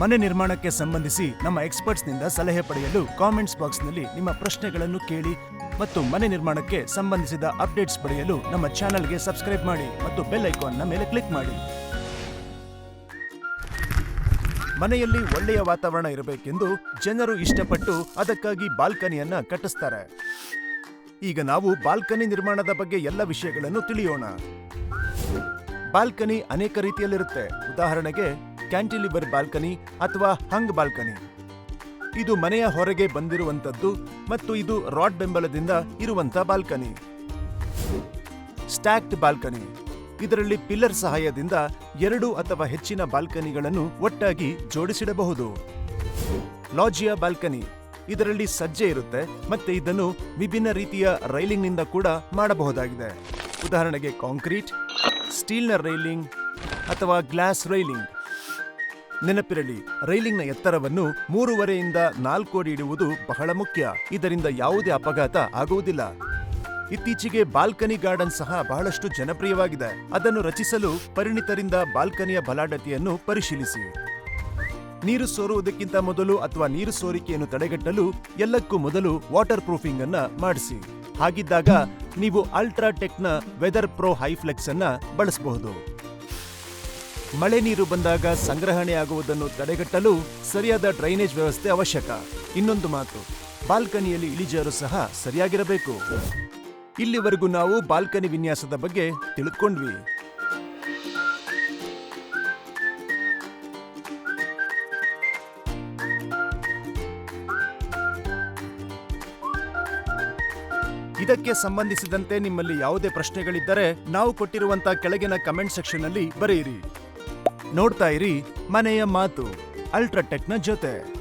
ಮನೆ ನಿರ್ಮಾಣಕ್ಕೆ ಸಂಬಂಧಿಸಿ ನಮ್ಮ ಎಕ್ಸ್ಪರ್ಟ್ಸ್ನಿಂದ ಸಲಹೆ ಪಡೆಯಲು ಕಾಮೆಂಟ್ಸ್ ಬಾಕ್ಸ್ನಲ್ಲಿ ನಿಮ್ಮ ಪ್ರಶ್ನೆಗಳನ್ನು ಕೇಳಿ ಮತ್ತು ಮನೆ ನಿರ್ಮಾಣಕ್ಕೆ ಸಂಬಂಧಿಸಿದ ಅಪ್ಡೇಟ್ಸ್ ಪಡೆಯಲು ನಮ್ಮ ಚಾನೆಲ್ಗೆ ಸಬ್ಸ್ಕ್ರೈಬ್ ಮಾಡಿ ಮತ್ತು ಬೆಲ್ ಐಕಾನ್ನ ಮೇಲೆ ಕ್ಲಿಕ್ ಮಾಡಿ. ಮನೆಯಲ್ಲಿ ಒಳ್ಳೆಯ ವಾತಾವರಣ ಇರಬೇಕೆಂದು ಜನರು ಇಷ್ಟಪಟ್ಟು ಅದಕ್ಕಾಗಿ ಬಾಲ್ಕನಿಯನ್ನ ಕಟ್ಟಿಸ್ತಾರೆ. ಈಗ ನಾವು ಬಾಲ್ಕನಿ ನಿರ್ಮಾಣದ ಬಗ್ಗೆ ಎಲ್ಲ ವಿಷಯಗಳನ್ನು ತಿಳಿಯೋಣ. ಬಾಲ್ಕನಿ ಅನೇಕ ರೀತಿಯಲ್ಲಿರುತ್ತೆ. ಉದಾಹರಣೆಗೆ ಕ್ಯಾಂಟಿಲಿವರ್ ಬಾಲ್ಕನಿ ಅಥವಾ ಹಂಗ್ ಬಾಲ್ಕನಿ? ಇದು ಮನೆಯ ಹೊರಗೆ ಬಂದಿರುವಂತದ್ದು ಮತ್ತು ಇದು ರಾಡ್ ಬೆಂಬಲದಿಂದ ಇರುವಂತ ಬಾಲ್ಕನಿ. Stacked balcony. ಇದರಲ್ಲಿ ಪಿಲ್ಲರ್ ಸಹಾಯದಿಂದ ಎರಡು ಅಥವಾ ಹೆಚ್ಚಿನ ಬಾಲ್ಕನಿಗಳನ್ನು ಒಟ್ಟಾಗಿ ಜೋಡಿಸಿಡಬಹುದು. ಲಾಜಿಯಾ ಬಾಲ್ಕನಿ. ಇದರಲ್ಲಿ ಸಜ್ಜೆ ಇರುತ್ತೆ ಮತ್ತೆ ಇದನ್ನು ವಿಭಿನ್ನ ರೀತಿಯ ರೈಲಿಂಗ್ನಿಂದ ಕೂಡ ಮಾಡಬಹುದಾಗಿದೆ. ಉದಾಹರಣೆಗೆ ಕಾಂಕ್ರೀಟ್, ಸ್ಟೀಲ್ನ ರೈಲಿಂಗ್ ಅಥವಾ ಗ್ಲಾಸ್ ರೈಲಿಂಗ್. ನೆನಪಿರಲಿ, ರೈಲಿಂಗ್ನ ಎತ್ತರವನ್ನು ಮೂರುವರೆಯಿಂದ ನಾಲ್ಕು ಅಡಿ ಇಡುವುದು ಬಹಳ ಮುಖ್ಯ. ಇದರಿಂದ ಯಾವುದೇ ಅಪಘಾತ ಆಗುವುದಿಲ್ಲ. ಇತ್ತೀಚೆಗೆ ಬಾಲ್ಕನಿ ಗಾರ್ಡನ್ ಸಹ ಬಹಳಷ್ಟು ಜನಪ್ರಿಯವಾಗಿದೆ. ಅದನ್ನು ರಚಿಸಲು ಪರಿಣಿತರಿಂದ ಬಾಲ್ಕನಿಯ ಬಲಾಢತೆಯನ್ನು ಪರಿಶೀಲಿಸಿ. ನೀರು ಸೋರುವುದಕ್ಕಿಂತ ಮೊದಲು ಅಥವಾ ನೀರು ಸೋರಿಕೆಯನ್ನು ತಡೆಗಟ್ಟಲು ಎಲ್ಲಕ್ಕೂ ಮೊದಲು ವಾಟರ್ ಪ್ರೂಫಿಂಗ್ ಅನ್ನ ಮಾಡಿಸಿ. ಹಾಗಿದ್ದಾಗ, ನೀವು ಅಲ್ಟ್ರಾಟೆಕ್ನ ವೆದರ್ ಪ್ರೋ ಹೈಫ್ಲೆಕ್ಸ್ ಅನ್ನ ಬಳಸಬಹುದು. ಮಳೆ ನೀರು ಬಂದಾಗ ಸಂಗ್ರಹಣೆ ಆಗುವುದನ್ನು ತಡೆಗಟ್ಟಲು ಸರಿಯಾದ ಡ್ರೈನೇಜ್ ವ್ಯವಸ್ಥೆ ಅವಶ್ಯಕ. ಇನ್ನೊಂದು ಮಾತು, ಬಾಲ್ಕನಿಯಲ್ಲಿ ಇಳಿಜಾರು ಸಹ ಸರಿಯಾಗಿರಬೇಕು. ಇಲ್ಲಿವರೆಗೂ ನಾವು ಬಾಲ್ಕನಿ ವಿನ್ಯಾಸದ ಬಗ್ಗೆ ತಿಳ್ಕೊಂಡ್ವಿ. ಇದಕ್ಕೆ ಸಂಬಂಧಿಸಿದಂತೆ ನಿಮ್ಮಲ್ಲಿ ಯಾವುದೇ ಪ್ರಶ್ನೆಗಳಿದ್ದರೆ ನಾವು ಕೊಟ್ಟಿರುವಂತಹ ಕೆಳಗಿನ ಕಮೆಂಟ್ ಸೆಕ್ಷನ್ ಅಲ್ಲಿ ಬರೆಯಿರಿ. ನೋಡ್ತಾ ಇರಿ ಮನೆಯ ಮಾತು. ಅಲ್ಟ್ರಾಟೆಕ್ನ ಜೊತೆ.